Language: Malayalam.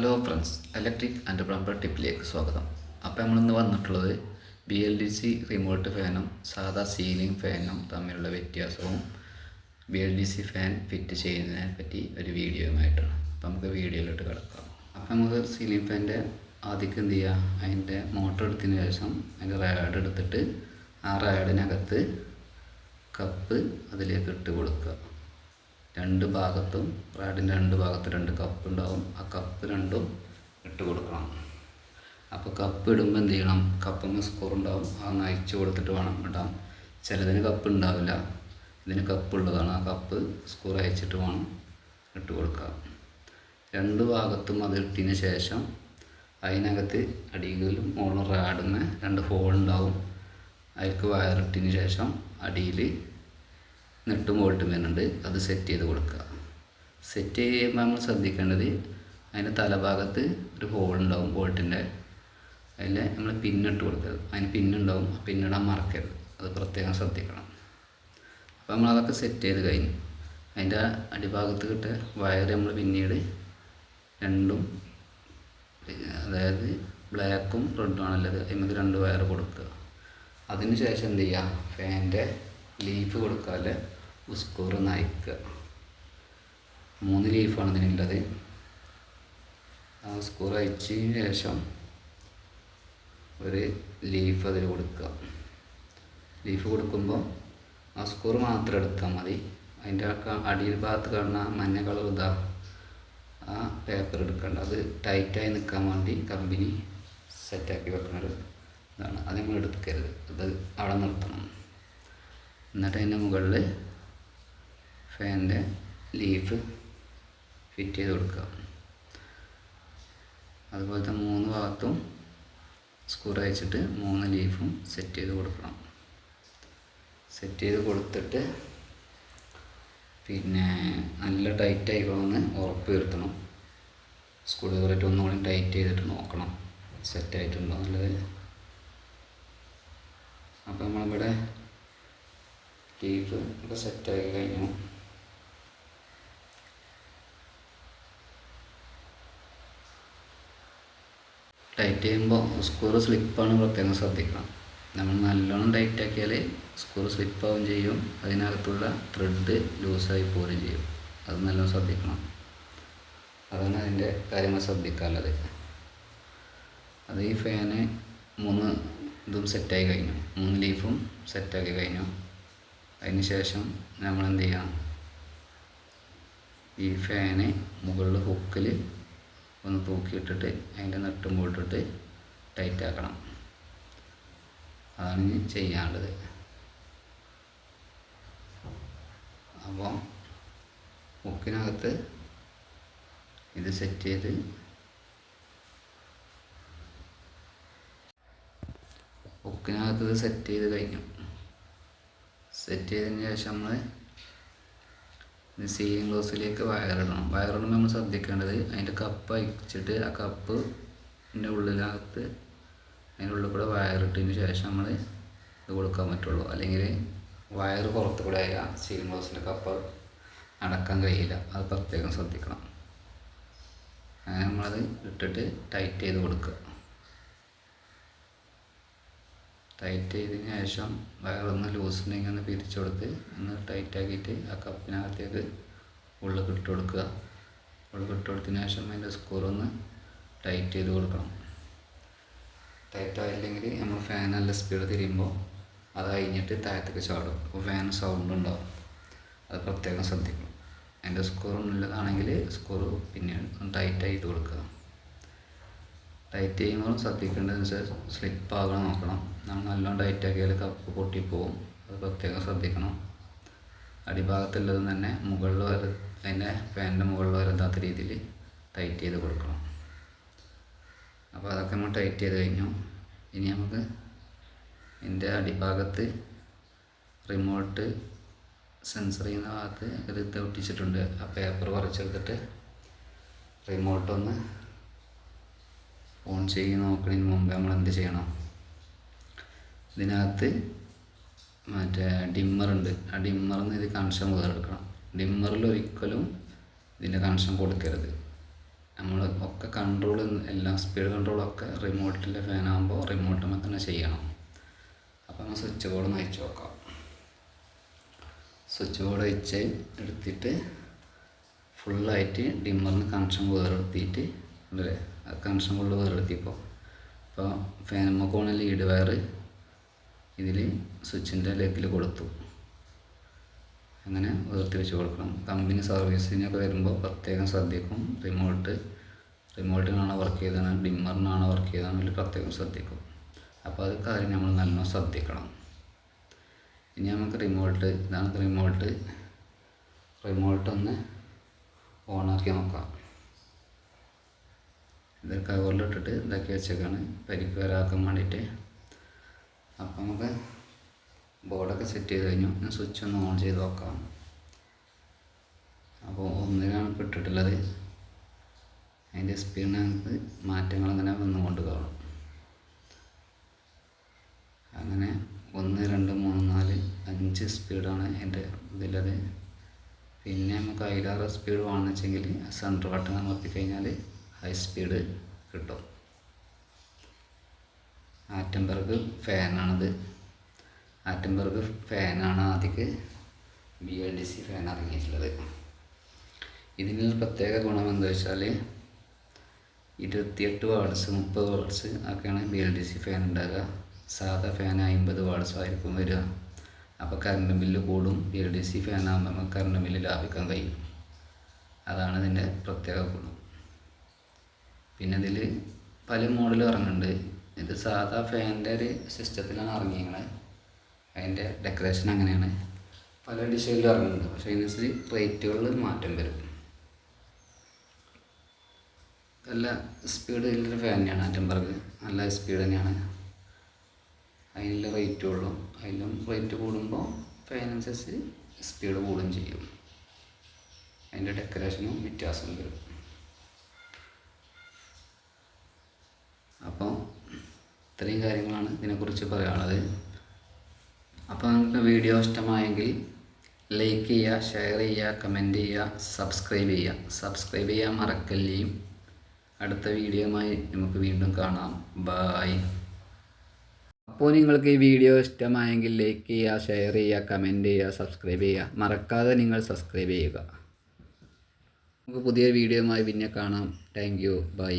Hello friends electric and plumber ടിപ്പിലേക്ക് സ്വാഗതം. അപ്പോൾ നമ്മളിന്ന് വന്നിട്ടുള്ളത് B L D C remote ഫാനും സാധാ സീലിംഗ് ഫാനും തമ്മിലുള്ള വ്യത്യാസവും B L D C fan fit ചെയ്യുന്നതിനെ പറ്റി ഒരു വീഡിയോയുമായിട്ടാണ്. അപ്പോൾ നമുക്ക് വീഡിയോയിലോട്ട് കിടക്കാം. അപ്പോൾ നമുക്ക് സീലിംഗ് ഫാനിന്റെ ആദ്യം എന്ത് ചെയ്യുക അതിന്റെ മോട്ടർ എടുത്തതിന് ശേഷം അതിന്റെ റാഡ് എടുത്തിട്ട് ആ റാഡിനകത്ത് കപ്പ് അതിലേക്ക് ഇട്ട് കൊടുക്കുക. രണ്ട് ഭാഗത്തും റാഡിന്റെ രണ്ട് ഭാഗത്ത് രണ്ട് കപ്പ് ഉണ്ടാവും. രണ്ടും ഇട്ട് കൊടുക്കണം. അപ്പോൾ കപ്പ് ഇടുമ്പോൾ എന്ത് ചെയ്യണം? കപ്പമ്മ സ്കോർ ഉണ്ടാവും. അത് നയിച്ചു കൊടുത്തിട്ട് വേണം ഇടാൻ. ചിലതിന് കപ്പ് ഉണ്ടാവില്ല. ഇതിന് കപ്പ് ഉള്ളതാണ്. ആ കപ്പ് സ്കോർ അയച്ചിട്ട് വേണം ഇട്ട് കൊടുക്കുക രണ്ട് ഭാഗത്തും അത് ഇട്ടതിന് ശേഷം അതിനകത്ത് അടിയിലും മുകളിലും റാഡുന്ന രണ്ട് ഹോൾ ഉണ്ടാവും. അതിലേക്ക് വയറിട്ടതിന് ശേഷം അടിയിൽ നെട്ടും ബോൾട്ടും വരുന്നുണ്ട്. അത് സെറ്റ് ചെയ്ത് കൊടുക്കുക. സെറ്റ് ചെയ്യുമ്പോൾ നമ്മൾ ശ്രദ്ധിക്കേണ്ടത് അതിന്റെ തലഭാഗത്ത് ഒരു ഹോൾ ഉണ്ടാവും ബോൾട്ടിന്റെ അതിൽ നമ്മൾ പിന്നിട്ട് കൊടുക്കരുത്. അതിന് പിന്നുണ്ടാവും പിന്നിടാൻ മറക്കരുത്. അത് പ്രത്യേകം ശ്രദ്ധിക്കണം. അപ്പോൾ നമ്മൾ അതൊക്കെ സെറ്റ് ചെയ്ത് കഴിഞ്ഞു. അതിന്റെ അടിഭാഗത്ത് കിട്ടിയ വയർ നമ്മൾ പിന്നീട് രണ്ടും അതായത് ബ്ലാക്കും റെഡും ആണല്ലത് അതിന് രണ്ട് വയർ കൊടുക്കുക. അതിന് ശേഷം എന്ത് ചെയ്യുക? ഫാനിന്റെ ലീഫ് കൊടുക്കാതെ ഉസ്കൂർ നയിക്കുക. മൂന്ന് ലീഫാണ് ഇതിനുള്ളത്. ആ സ്കോർ അയച്ചതിന് ശേഷം ഒരു ലീഫ് അതിൽ കൊടുക്കുക. ലീഫ് കൊടുക്കുമ്പോൾ ആ സ്കൂർ മാത്രം എടുത്താൽ മതി. അതിന്റെ അടിയിൽ ഭാഗത്ത് കാണുന്ന മഞ്ഞ കളർ ഇതാ ആ പേപ്പർ എടുക്കേണ്ട. അത് ടൈറ്റായി നിൽക്കാൻ വേണ്ടി കമ്പനി സെറ്റാക്കി വെക്കുന്നൊരു ഇതാണ്. അത് നമ്മൾ എടുക്കരുത്. അത് അവിടെ നിർത്തണം. എന്നിട്ട് അതിന്റെ മുകളിൽ ഫാനിന്റെ ലീഫ് ഫിറ്റ് ചെയ്ത് കൊടുക്കുക. അതുപോലത്തെ മൂന്ന് ഭാഗത്തും സ്കൂർ അയച്ചിട്ട് മൂന്ന് ലീഫും സെറ്റ് ചെയ്ത് കൊടുക്കണം. സെറ്റ് ചെയ്ത് കൊടുത്തിട്ട് പിന്നെ നല്ല ടൈറ്റ് ആയിക്കണമെന്ന് ഉറപ്പ് വരുത്തണം. സ്കൂൾ കയറിയിട്ട് ഒന്നുകൂടി ടൈറ്റ് ചെയ്തിട്ട് നോക്കണം. സെറ്റ് ആയിട്ടുണ്ടോ നല്ലത് അപ്പോൾ നമ്മളിവിടെ ലീഫ് ഒക്കെ സെറ്റായി കഴിഞ്ഞു. ടൈറ്റ് ചെയ്യുമ്പോൾ സ്ക്രൂ സ്ലിപ്പാണ് പ്രത്യേകം ശ്രദ്ധിക്കണം. നമ്മൾ നല്ലോണം ടൈറ്റ് ആക്കിയാൽ സ്ക്രൂ സ്ലിപ്പാവും ചെയ്യും. അതിനകത്തുള്ള ത്രെഡ് ലൂസായി പോവുകയും ചെയ്യും. അത് നല്ലോണം ശ്രദ്ധിക്കണം. അതാണ് അതിന്റെ കാര്യങ്ങൾ ശ്രദ്ധിക്കാനുള്ളത്. അത് ഈ ഫാന് മൂന്ന് ഇതും സെറ്റായി കഴിഞ്ഞു. മൂന്ന് ലീഫും സെറ്റാക്കി കഴിഞ്ഞു. അതിന് ശേഷം നമ്മൾ എന്ത് ചെയ്യണം? ഈ ഫാന് മുകളിൽ ഹുക്കിൽ ഒന്ന് തൂക്കിയിട്ടിട്ട് അതിന്റെ നെട്ടും പോയിട്ടിട്ട് ടൈറ്റ് ആക്കണം. അതാണ് ചെയ്യാനുള്ളത്. അപ്പോൾ ഹുക്കിനകത്ത് ഇത് സെറ്റ് ചെയ്ത് ഹുക്കിനകത്ത് ഇത് സെറ്റ് ചെയ്ത് കഴിഞ്ഞു. സെറ്റ് ചെയ്തതിന് ശേഷം നമ്മൾ സീലിംഗ് ഗ്ലോസിലേക്ക് വയറിടണം. വയറിടുമ്പോൾ നമ്മൾ ശ്രദ്ധിക്കേണ്ടത് അതിന്റെ കപ്പ് അയച്ചിട്ട് ആ കപ്പിന്റെ ഉള്ളിനകത്ത് അതിന്റെ ഉള്ളിൽ കൂടെ വയറിട്ടതിന് ശേഷം നമ്മൾ ഇത് കൊടുക്കാൻ പറ്റുള്ളൂ. അല്ലെങ്കിൽ വയർ പുറത്തു കൂടെ ആയാൽ സീലിംഗ് ഗ്ലോസിന്റെ കപ്പ് അടക്കാൻ കഴിയില്ല. അത് പ്രത്യേകം ശ്രദ്ധിക്കണം. അങ്ങനെ നമ്മളത് ഇട്ടിട്ട് ടൈറ്റ് ചെയ്ത് കൊടുക്കുക. ടൈറ്റ് ചെയ്തതിന് ശേഷം വയറൊന്ന് ലൂസ് ഉണ്ടെങ്കിൽ ഒന്ന് പിരിച്ചു കൊടുത്ത് ഒന്ന് ടൈറ്റ് ആക്കിയിട്ട് ആ കപ്പിനകത്തേക്ക് ഉള്ളിൽ ഇട്ട് കൊടുക്കുക. ഉള്ളിൽ ഇട്ട് കൊടുത്തതിന് ശേഷം അതിന്റെ സ്ക്രൂ ഒന്ന് ടൈറ്റ് ചെയ്ത് കൊടുക്കണം. ടൈറ്റ് ആയില്ലെങ്കിൽ നമ്മൾ ഫാൻ നല്ല സ്പീഡ് തിരിയുമ്പോൾ അത് കഴിഞ്ഞിട്ട് താഴത്തേക്ക് ചാടും. അപ്പോൾ ഫാൻ സൗണ്ട് ഉണ്ടാവും. അത് പ്രത്യേകം ശ്രദ്ധിക്കണം. അതിന്റെ സ്ക്രൂ ഉള്ളതാണെങ്കിൽ സ്ക്രൂ പിന്നെ ടൈറ്റ് ചെയ്ത് കൊടുക്കുക. ടൈറ്റ് ചെയ്യുമ്പോൾ ശ്രദ്ധിക്കേണ്ടതെന്ന് വെച്ചാൽ സ്ലിപ്പ് ആകണം നോക്കണം. നമ്മൾ നല്ലോണം ടൈറ്റ് ആക്കിയാൽ കപ്പ് പൊട്ടിപ്പോവും. അത് പ്രത്യേകം ശ്രദ്ധിക്കണം. അടിഭാഗത്തുള്ളത് തന്നെ മുകളിൽ വര അതിന്റെ ഫാനിന്റെ മുകളിൽ വരത്താത്ത രീതിയിൽ ടൈറ്റ് ചെയ്ത് കൊടുക്കണം. അപ്പോൾ അതൊക്കെ നമ്മൾ ടൈറ്റ് ചെയ്ത് കഴിഞ്ഞു. ഇനി നമുക്ക് ഇതിന്റെ അടിഭാഗത്ത് റിമോട്ട് സെൻസർ ചെയ്യുന്ന ഭാഗത്ത് ഇത് ഒട്ടിച്ചിട്ടുണ്ട്. ആ പേപ്പർ കുറച്ചെടുത്തിട്ട് റിമോട്ടൊന്ന് ഓൺ ചെയ്ത് നോക്കുന്നതിന് മുമ്പ് നമ്മൾ എന്ത് ചെയ്യണം? ഇതിനകത്ത് മറ്റേ ഡിമ്മറുണ്ട്. ആ ഡിമ്മറിൽ നിന്ന് ഇത് കണക്ഷൻ വേറെടുക്കണം. ഡിമ്മറിൽ ഒരിക്കലും ഇതിന്റെ കണക്ഷൻ കൊടുക്കരുത്. നമ്മൾ ഒക്കെ കൺട്രോൾ എല്ലാം സ്പീഡ് കൺട്രോളൊക്കെ റിമോട്ടിന്റെ ഫാനാകുമ്പോൾ റിമോട്ടിൽ തന്നെ ചെയ്യണം. അപ്പോൾ നമ്മൾ സ്വിച്ച് ബോർഡ് ഒന്ന് അയച്ചു നോക്കാം. സ്വിച്ച് ബോർഡ് അയച്ച് എടുത്തിട്ട് ഫുള്ളായിട്ട് ഡിമ്മറിന് കണക്ഷൻ വേറെടുത്തിട്ട് ഉണ്ടല്ലേ? ആ കണക്ഷൻ ഫുള്ള് വേറെടുത്തിപ്പോൾ ഇപ്പോൾ ഫാനമ്മക്കോണ ലീഡ് വയർ ഇതിൽ സ്വിച്ചിന്റെ ലെഗിൽ കൊടുത്തു. അങ്ങനെ ഉയർത്തി വെച്ച് കൊടുക്കണം. കമ്പനി സർവീസിനൊക്കെ വരുമ്പോൾ പ്രത്യേകം ശ്രദ്ധിക്കും. റിമോട്ട് റിമോട്ടിനാണ് വർക്ക് ചെയ്തതാണ് ഡിമ്മറിനാണ് വർക്ക് ചെയ്തതെന്ന് പ്രത്യേകം ശ്രദ്ധിക്കും. അപ്പോൾ അത് കാര്യം നമ്മൾ നല്ലോണം ശ്രദ്ധിക്കണം. ഇനി നമുക്ക് റിമോട്ട് ഇതാണ് റിമോട്ട് റിമോട്ട് ഒന്ന് ഓണാക്കി നോക്കാം. ഇത് കവറിലിട്ടിട്ട് ഇതാക്കി വെച്ചേക്കാണ്. പരിക്ക് വരാക്കാൻ വേണ്ടിയിട്ട് അപ്പം നമുക്ക് ബോർഡൊക്കെ സെറ്റ് ചെയ്ത് കഴിഞ്ഞു. ഞാൻ സ്വിച്ച് ഒന്ന് ഓൺ ചെയ്ത് നോക്കാം അപ്പോൾ ഒന്നിനാണ് ഇപ്പോൾ ഇട്ടിട്ടുള്ളത്. അതിന്റെ സ്പീഡിനകത്ത് മാറ്റങ്ങൾ അങ്ങനെ വന്നുകൊണ്ട് കാണും. അങ്ങനെ ഒന്ന് രണ്ട് മൂന്ന് നാല് അഞ്ച് സ്പീഡാണ് എന്റെ ഇതിലത്. പിന്നെ നമുക്ക് അതിലേറെ സ്പീഡ് വേണമെന്ന് വെച്ചെങ്കിൽ സെന്റർ ബട്ടൺ അമർത്തി കഴിഞ്ഞാൽ ഹൈ സ്പീഡ് കിട്ടും. ആറ്റംബർഗ് ഫാനാണത്. ആറ്റംബർഗ് ഫാനാണ് ആദ്യക്ക് B L D C fan ഇറങ്ങിയിട്ടുള്ളത്. ഇതിന് പ്രത്യേക ഗുണം എന്താ വെച്ചാൽ ഇരുപത്തിയെട്ട് വാട്ട്സ് മുപ്പത് വാട്ട്സ് ഒക്കെയാണ് B L D C fan ഉണ്ടാകുക സാധാ ഫാൻ അമ്പത് വാട്ട്സ് ആയിരിക്കും വരിക. അപ്പോൾ കറണ്ട് ബില്ല് കൂടും. B L D C fan ആകുമ്പോൾ നമുക്ക് കറണ്ട് ബില്ല് ലാഭിക്കാൻ കഴിയും. അതാണ് ഇതിന്റെ പ്രത്യേക ഗുണം. പിന്നെ ഇതിൽ പല മോഡലും ഇറങ്ങുന്നുണ്ട്. ഇത് സാധാ ഫാനിന്റെ ഒരു സിസ്റ്റത്തിലാണ് ഇറങ്ങിയത് അതിന്റെ ഡെക്കറേഷൻ അങ്ങനെയാണ്. പല ഡിസൈനിലും ഇറങ്ങുന്നുണ്ട്. പക്ഷേ അതിനനുസരിച്ച് റേറ്റുകളിൽ മാറ്റം വരും. നല്ല സ്പീഡ് ഉള്ളൊരു ഫാൻ തന്നെയാണ് ആറ്റംബർഗ് നല്ല സ്പീഡ് തന്നെയാണ്. അതിനുള്ള റേറ്റ് ഉള്ളൂ അതിലും റേറ്റ് കൂടുമ്പോൾ ഫാനനുസരിച്ച് സ്പീഡ് കൂടുകയും ചെയ്യും. അതിന്റെ ഡെക്കറേഷനും വ്യത്യാസം വരും. അപ്പോൾ ഇത്രയും കാര്യങ്ങളാണ് ഇതിനെക്കുറിച്ച് പറയാനുള്ളത്. അപ്പോൾ നിങ്ങൾക്ക് വീഡിയോ ഇഷ്ടമായെങ്കിൽ ലൈക്ക് ചെയ്യുക ഷെയർ ചെയ്യുക കമന്റ് ചെയ്യുക സബ്സ്ക്രൈബ് ചെയ്യുക. സബ്സ്ക്രൈബ് ചെയ്യാൻ മറക്കല്ലേയും. അടുത്ത വീഡിയോയുമായി നമുക്ക് വീണ്ടും കാണാം. ബായ് അപ്പോൾ നിങ്ങൾക്ക് ഈ വീഡിയോ ഇഷ്ടമായെങ്കിൽ ലൈക്ക് ചെയ്യുക ഷെയർ ചെയ്യുക കമന്റ് ചെയ്യുക സബ്സ്ക്രൈബ് ചെയ്യുക. മറക്കാതെ നിങ്ങൾ സബ്സ്ക്രൈബ് ചെയ്യുക. നമുക്ക് പുതിയ വീഡിയോയുമായി പിന്നെ കാണാം. Thank you by